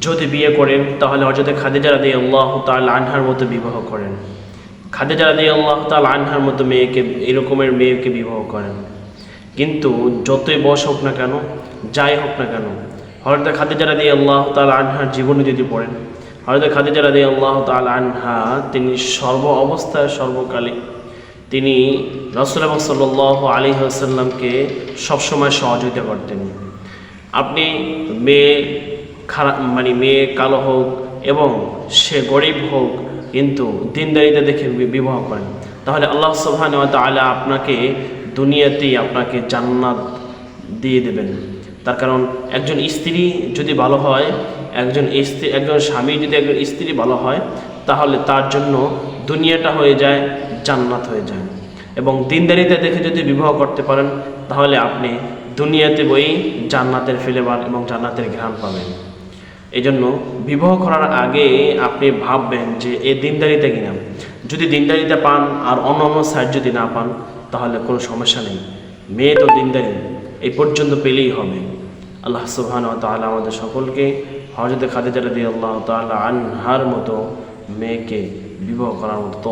যদি বিয়ে করেন, তাহলে হজরতে খাদিজা রাদি আল্লাহ তাল আনহার মতো বিবাহ করেন। খাদিজা রাদি আল্লাহ তাল আনহার মতো মেয়েকে, এরকমের মেয়েকে বিবাহ করেন। কিন্তু যতই বয়স হোক না কেন, যাই হোক না কেন হরদে খাদিজা রাদি আল্লাহ তাল আনহার জীবনে যদি পড়েন হরদে খাদিজা রাদি আল্লাহ তাল আনহা, তিনি সর্ব অবস্থায় সর্বকালে, তিনি রসুল সাল্লাহ আলী আসাল্লামকে সবসময় সহযোগিতা করতেন। আপনি মেয়ে খারাপ মানে মেয়ে কালো হোক এবং সে গরিব হোক, কিন্তু দিনদারিতে দেখে বিবাহ করেন। তাহলে আল্লাহ সুবহান তাআলা আপনাকে দুনিয়াতেই আপনাকে জান্নাত দিয়ে দেবেন। তার কারণ একজন স্ত্রী যদি ভালো হয়, একজন স্ত্রী, একজন স্বামী যদি একজন স্ত্রী ভালো হয়, তাহলে তার জন্য দুনিয়াটা হয়ে যায়, জান্নাত হয়ে যায়। এবং দিনদারিতে দেখে যদি বিবাহ করতে পারেন, তাহলে আপনি দুনিয়াতে বই জান্নাতের ফেলেবার এবং জান্নাতের ঘ্রাণ পাবেন। এই জন্য বিবাহ করার আগে আপনি ভাববেন যে এই দিনদারিতে কিনা। যদি দিনদারিতে পান আর অন্য অন্য সাইড যদি না পান, তাহলে কোনো সমস্যা নেই। মেয়ে তো দিনদারি এই পর্যন্ত পেলেই হবে। আল্লাহ সুবহান তাহলে আমাদের সকলকে হজরত খাদিজা রাদিয়াল্লাহু তাআলা আনহার মতো মেয়েকে বিবাহ করার মতো